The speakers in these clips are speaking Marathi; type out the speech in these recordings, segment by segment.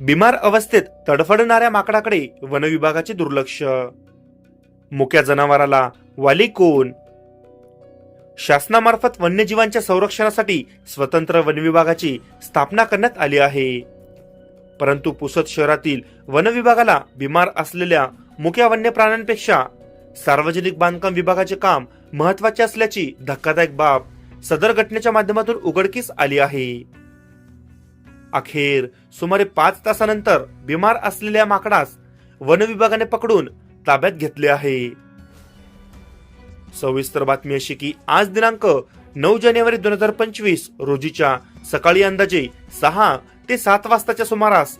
बिमार अवस्थेत तडफडणाऱ्या माकडाकडे वनविभागाचे दुर्लक्ष. मुक्या जनावराला वाली कोण? शासनामार्फत वन्यजीवांच्या संरक्षणासाठी स्वतंत्र वनविभागाची स्थापना करण्यात आली आहे. परंतु पुसद शहरातील वनविभागाला बिमार असलेल्या मुक्या वन्य प्राण्यांपेक्षा सार्वजनिक बांधकाम विभागाचे काम महत्त्वाचे असल्याची धक्कादायक बाब सदर घटनेच्या माध्यमातून उघडकीस आली आहे. अखेर सुमारे पाच तासानंतर बिमार असलेल्या माकडास वन विभागाने पकडून ताब्यात घेतले आहे. सविस्तर बातमी अशी की आज दिनांक नऊ जानेवारी दोन हजार पंचवीस रोजीच्या सकाळी अंदाजे सहा ते सात वाजताच्या सुमारास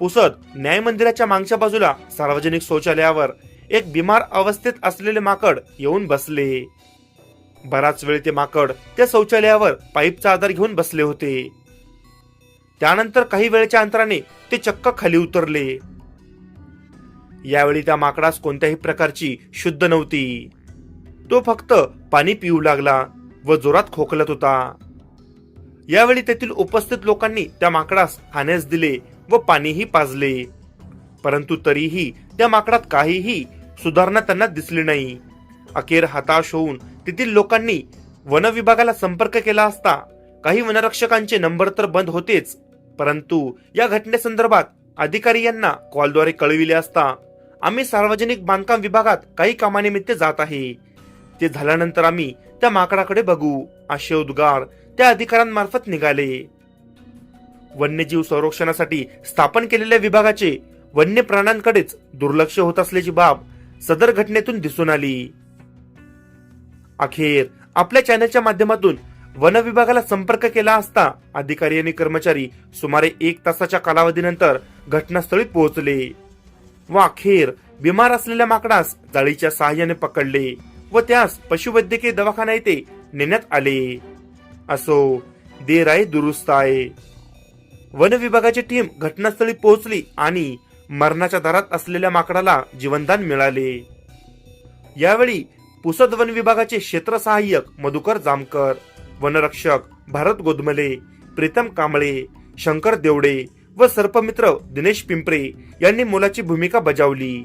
पुसद न्याय मंदिराच्या मागच्या बाजूला सार्वजनिक शौचालयावर एक बिमार अवस्थेत असलेले माकड येऊन बसले. बराच वेळ ते माकड त्या शौचालयावर पाईपचा आधार घेऊन बसले होते. त्यानंतर काही वेळेच्या अंतराने ते चक्क खाली उतरले. यावेळी त्या माकडास कोणत्याही प्रकारची शुद्ध नव्हती. तो फक्त पाणी पिऊ लागला व जोरात खोकलत होता. यावेळी तेथील उपस्थित लोकांनी त्या माकडास खाण्यास दिले व पाणीही पाजले. परंतु तरीही त्या माकडात काहीही सुधारणा त्यांना दिसली नाही. अखेर हताश होऊन तेथील लोकांनी वनविभागाला संपर्क केला असता काही वनरक्षकांचे नंबर तर बंद होतेच परंतु या घटनेसंदर्भात अधिकारी यांना कॉलद्वारे कळविले असता आम्ही सार्वजनिक बांधकाम विभागात काही कामानिमित्त जात आहे. ते झाल्यानंतर आम्ही त्या माकडाकडे बघू असे उद्गार त्या अधिकाऱ्यांमार्फत निघाले. वन्यजीव संरक्षणासाठी स्थापन केलेल्या विभागाचे वन्य प्राण्यांकडेच दुर्लक्ष होत असल्याची बाब सदर घटनेतून दिसून आली. अखेर आपल्या चॅनलच्या माध्यमातून वन विभागाला संपर्क केला असता अधिकारी आणि कर्मचारी सुमारे एक तासाच्या कालावधीनंतर घटनास्थळी पोहोचले व अखेर बिमार असलेल्या माकडास जाळीच्या सहाय्याने पकडले व त्यास पशुवैद्यकीय दवाखाना येथे नेण्यात आले. असो देर आहे दुरुस्त आहे. वन विभागाची टीम घटनास्थळी पोहोचली आणि मरणाच्या दारात असलेल्या माकडाला जीवनदान मिळाले. यावेळी पुसद वन विभागाचे क्षेत्र सहाय्यक मधुकर जामकर वनरक्षक भारत गोदमले प्रीतम कांबळे शंकर देवडे व सर्पमित्र दिनेश पिंपरे यांनी मोलाची भूमिका बजावली.